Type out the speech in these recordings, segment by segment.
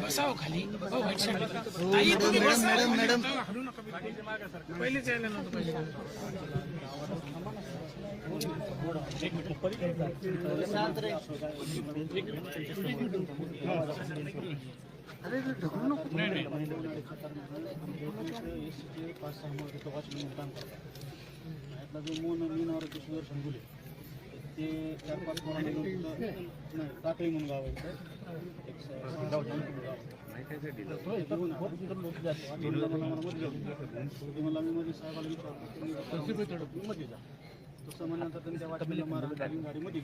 बसाव खाली हो madam madam हलू नका बिलकुल. पहिलेच यायला नव्हतं पाहिजे. यातला जो मोन मीनावर किशोर संगुले ते चार पाच तिथं नाही टाकळी म्हणून गाव आहे मला मला मध्ये घेऊन. ते मला मी मध्ये साहेबाला विचारलं तुम्ही मध्ये जा. तसं म्हणल्यानंतर त्यांनी त्या गाडीमध्ये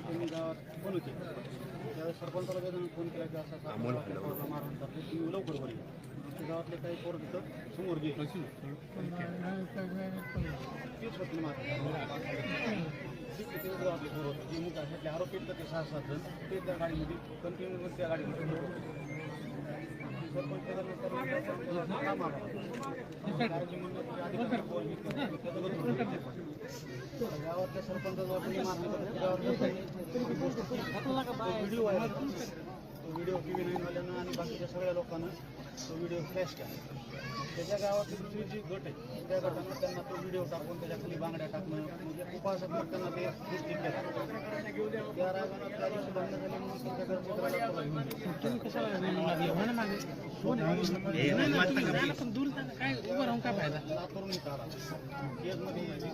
त्यांनी गावात फोन होते त्यावेळेस सरपंचाला वेदना फोन केला की असं तुम्ही लवकर बरी. ते गावातले काही पोरं तिथं समोर गेले तीच होती मारहाण. जे आरोपी तर ते सहा सात जण ते त्या गाडीमध्ये कंटिन्यू त्या गाडीमध्ये सरपंच गावातल्या सरपंच व्हिडिओ टी व्ही नाईनवाल्यांना आणि बाकीच्या सगळ्या लोकांना तो व्हिडिओ फ्लॅश केला. त्याच्या गावातली दुसरी जी गट आहे त्या गटानं त्यांना तो व्हिडिओ टाकून त्याच्याखाली बांगड्या टाकणं म्हणजे उपासक त्यांना ते गोष्टी केल्या. त्या रागानं त्या दिवशी झाली म्हणून त्यांच्या घरचे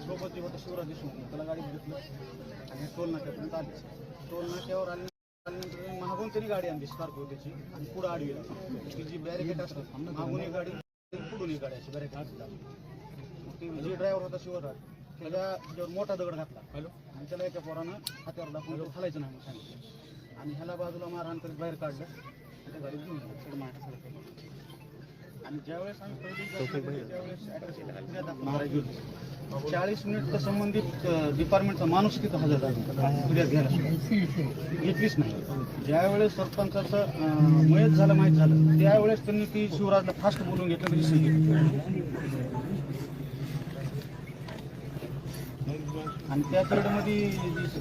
सोबत जे होतं शिवराज देशमुख. त्याला गाडीत घेतलं आणि टोल नाक्यापर्यंत आले टोल नाक्यावर आले. मागून त्यांनी गाडी आणली स्कॉर्पिओ त्याची आणि पुढं आडवी ती जी बॅरिकेड असतात मागून एक गाडी पुढून एक गाडी अशी बॅरिकेड असतात जे ड्रायव्हर होता शिवराज त्याच्या त्याच्यावर मोठा दगड घातला. हॅलो. आणि त्याला एका पोरानं हातावर दाखवून हलायचं नाही सांगितलं. आणि ह्याला बाजूला मारहाण करीत बाहेर काढलं. त्या गाडीत घेऊन माझ्या आणि ज्यावेळेस आम्ही पहिली चाळीस मिनिट संबंधित डिपार्टमेंटचा माणूस तिथं हजर झाला फिर्याद घ्यायला घेतलीच नाही. ज्यावेळेस सरपंचाचं मयत झालं माहीत झालं त्यावेळेस त्यांनी ती शिवराजला फास्ट बोलून घेतलं म्हणजे तरी सांगितलं आणि त्या पिरियडमध्ये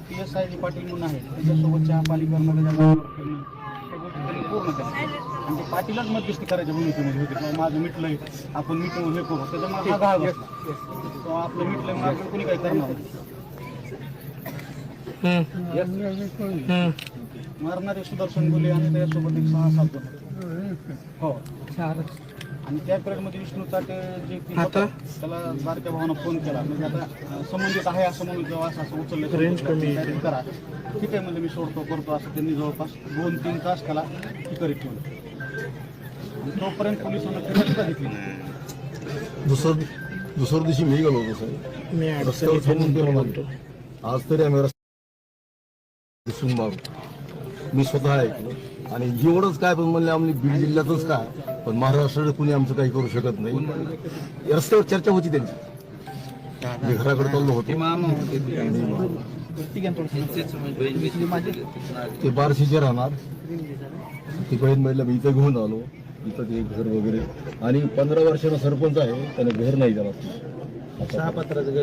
पी एस आय पाटील म्हणून आहे त्याच्यासोबतच्या पालिकांमध्ये पूर्ण केलं ते पाटीलच मध्यस्थी करायच्या भूमिकेमध्ये होते. किंवा माझं मिटलंय. आपण मिटवून हे करू. त्याच्यामुळे हा घाळ बसला तो आपलं मिटलंय मग आपण कोणी काही करणार नाही. मारणारे सुदर्शन बोले आणि त्याच्यासोबत एक सहा सात जण हो. आणि त्या पिरियडमध्ये विष्णू चाटे जे की होता, त्याला बारक्या भावानं फोन केला. म्हणजे आता अं, संबंधित आहे असं म्हणून जेव्हा असं असं उचललं रेंज कमी करा. ठीक आहे म्हणजे मी सोडतो करतो असं त्यांनी जवळपास दोन तीन तास त्याला हे करीत ठेवलं तोपर्यंत पोलिसांना घेतली. दुसरं दुसऱ्या दिवशी मी गेलो होतो साहेब रस्त्यावर थांबून गेलो म्हणतो. आज तरी आम्ही रस्ता दिसून माग मी स्वतः ऐकलं. आणि एवढंच काय पण म्हणले आम्ही बीड जिल्ह्यातच काय पण महाराष्ट्रात कुणी आमचं काही करू शकत नाही. रस्त्यावर चर्चा होती त्यांची. मी घराकडे चाललो होतो. ते बारशीचे राहणार. ती बहीण महिला मी इथं घेऊन आलो. इथं ते घर वगैरे. आणि पंधरा वर्षाचा सरपंच आहे त्याने घर नाही दिला.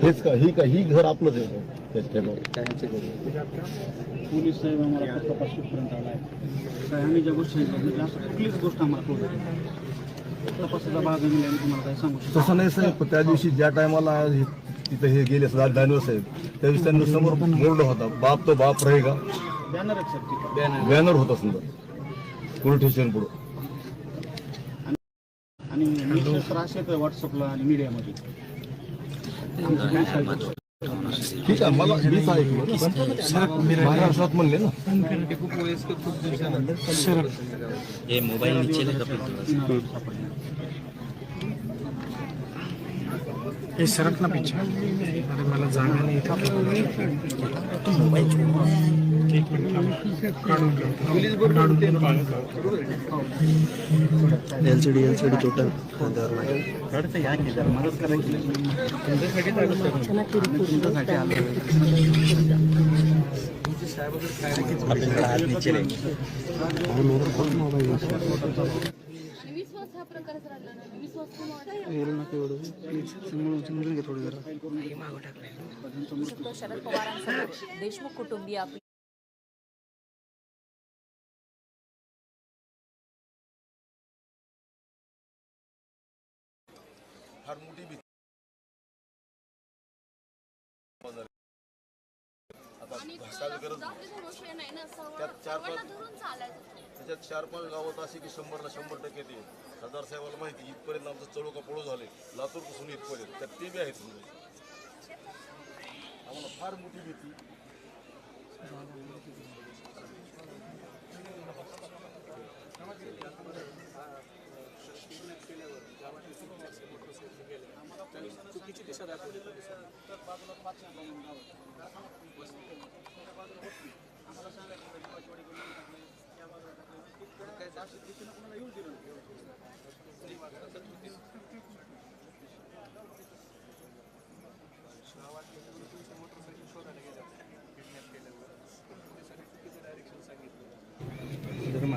हेच का ही का ही घर आपलंच आहे. त्याच्या पोलीस साहेब आम्हाला फक्त आला आहे. आम्ही ज्या गोष्टी सांगितल्या, म्हणजे असं कुठलीच गोष्ट आम्हाला कळू शकत तपासाचा भाग आम्ही नाही तुम्हाला काय सांगू शकतो तसं नाही साहेब. पण त्या दिवशी ज्या टायमाला तिथं हे गेले दानवे साहेब त्या दिवशी त्यांनी समोर बोर्ड होता. बाप तो बाप रहेगा. बॅनर तिथं. बॅनर होता समजा. पोलीस स्टेशन पुढं? आणि निश्चित तर असे व्हॉट्सअपला आणि मीडियामध्ये. ठीक आहे मला मीच ऐकलं महाराष्ट्रात म्हणले ना. लगा फिर हे सरक ना पिच्छा अरे मला जागा नाही एक minute LCD LCD total Deshmukh नाही घडतं आता घासायला गरज नाही. ना त्यात चार पाच धरून चालायचं. त्याच्यात चार पाच गावात असे की शंभरला शंभर टक्के ते सरदार साहेबाला माहिती इथपर्यंत आमचं चळू का पळू झाले. लातूरपासून इथपर्यंत. तर ते बी आहेत म्हणजे. आम्हाला फार मोठी भीती. चुकीची दिशा दाखवली तो काय काय बघणार नाही ना सावध कसं काय? ऊपर कर रहा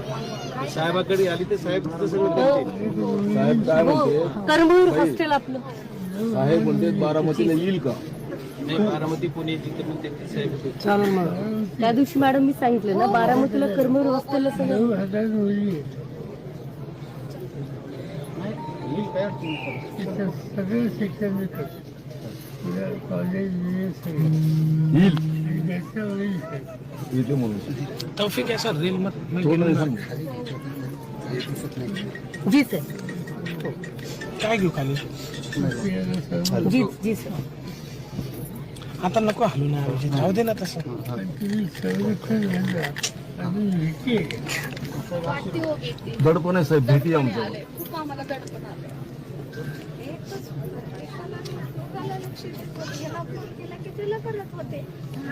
साहेबाकडे आली तर साहेब तिथं सगळं करतील. साहेब काय म्हणते? करमूर हॉस्टेल आपलं. साहेब म्हणते बारामतीला येईल का? बारामती पुणे तिथे पण ते साहेब त्या दिवशी मॅडम मी सांगितलं ना बारामतीला करमूर हॉस्टेल सगळं सगळं शिक्षण देतात कॉलेज येईल त्याच्यावरील येते म्हणून तौफिक आहे सर रील. जी सर काय घेऊ खाली? जी जी सर आता नको हलू ना राहू दे ना तसं। हो. दडपण आहे. साहेब आहे आमचं लक्ष याला फोन केला की तुला करत होते.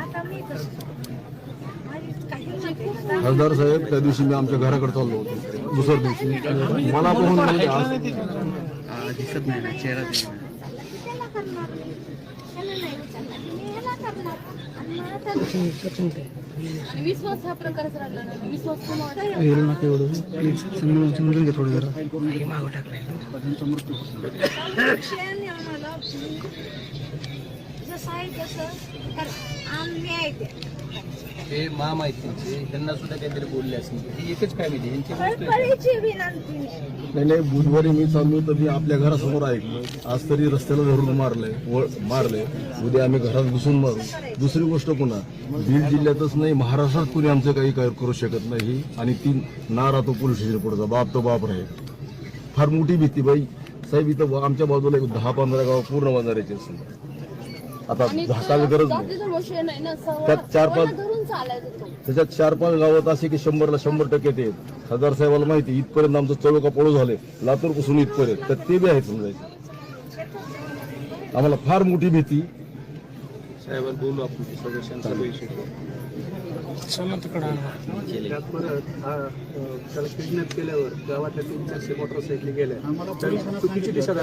आता मी कसं. खासदार साहेब त्या दिवशी मी आमच्या घराकडे चाललो होतो. दुसऱ्या दिवशी. मला पाहून आज दिसत नाही ना चेहरा करणार मी. ह्याला करणार. आणि मला आणि विश्वास हा प्रकारच राहिला नाही विश्वास पण वाटत विषयाने आम्हाला जसं आहे तसं तर आम्ही आहे ते. हे माम आहेत त्यांचे त्यांना सुद्धा काहीतरी बोलले असतील ही एकच फॅमिली यांची कळकळीची विनंती नाही नाही बुधवारी मी चाललो तर मी आपल्या घरासमोर ऐकलं आज तरी रस्त्याला धरून मारलंय वळ मारलंय. उद्या आम्ही घरात घुसून मारू. दुसरी गोष्ट पुन्हा बीड जिल्ह्यातच नाही महाराष्ट्रात कुणी आमचं काही काय करू शकत नाही. आणि ती नारा तो पोलीस स्टेशन पुढचा बाप तो बाप राहील फार मोठी भीती बाई. साहेब इथं आमच्या बाजूला एक दहा पंधरा गाव पूर्ण बांधारायचे असेल आता झाकायला गरज नाही. त्यात चार पाच- त्याच्यात चार पाच गावात असे की शंभरला शंभर टक्के ते. खासदार साहेबाला माहिती इथपर्यंत आमचं चळू का पळू झाले. लातूरपासून इथपर्यंत. तर ते बी आहेत समजायचे. आम्हाला फार मोठी भीती. साहेबांना बोलू आपण हा, त्याला किडनॅप केल्यावर गावातल्या तीन चारशे मोटरसायकली गेल्या. चुकीची दिशा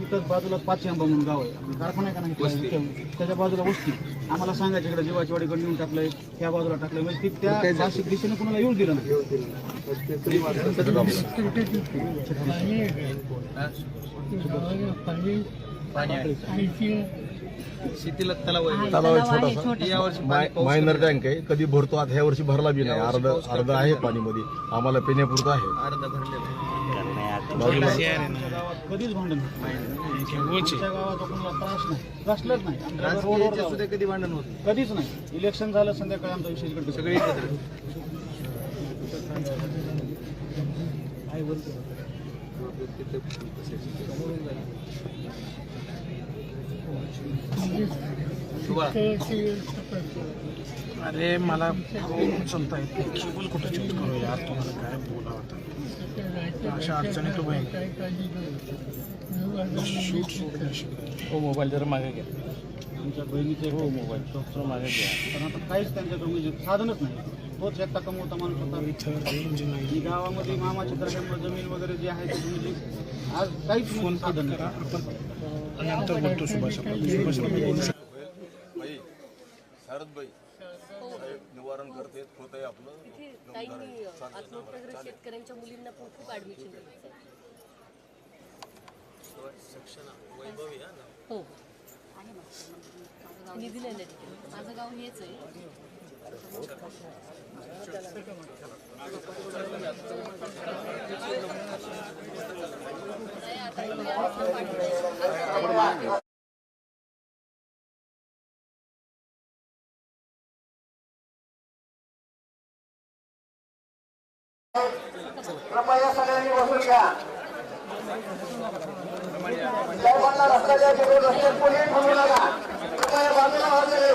तिथं बाजूला पाच आंबा म्हणून गाव आहे. कारखाना आहे का नाही? त्याच्या बाजूला वस्ती. आम्हाला सांगायचं इकडे जीवाची वाडीकडे नेऊन टाकलंय त्या बाजूला टाकलंय. म्हणजे ती त्या नाशिक दिशेने कुणाला येऊन दिलं नाही. शेतीला तलाव आहे. तलाव आहे छोटासा. माय- मायनर टँक आहे. कधी भरतो आता ह्या वर्षी भरला बी नाही. अर्ध अर्ध आहे पाणीमध्ये. आम्हाला पिण्यापुरतं आहे. अर्धा भरलेला आहे. बाजूला आमच्या गावात कधीच भांडण होत नाही. गावात. सुद्धा कधी भांडण होत. कधीच इलेक्शन झालं संध्याकाळी आमचा विषय इकडे सगळे एकत्र. तिथं अरे मला उचलता येत नाही केबल कुठं चेंज करू यार? तुम्हाला काय बोलावं आता? अशा अडचणी तू बहीण हो मोबाईल जरा मागे घ्या. आमच्या बहिणीचे हो मोबाईल डॉक्टर मागे घ्या. पण आता काहीच त्यांच्याकडे म्हणजे साधनच नाही. तोच एकटा कमवता माणूस होता. गावामध्ये मामाच्या दर्ग्यामुळे जमीन वगैरे जे आहे ते म्हणजे आज काहीच फोन साधन करा. नाही. आपण नंतर बोलतो सुभाष सुभाष बोलू शारदबाई. साहेब निवारण करते होत आहे आपलं शेतकऱ्यांच्या मुलींना पण खूप ऍडमिशन हो. मी दिलेलं आहे तिथे. माझं गाव हेच आहे. कृपया सगळ्यांनी बसून घ्या. साहेबांना रस्ता द्या तिकडून रस्त्यात कोणी थांबू नका. कृपया बाजूला वाजले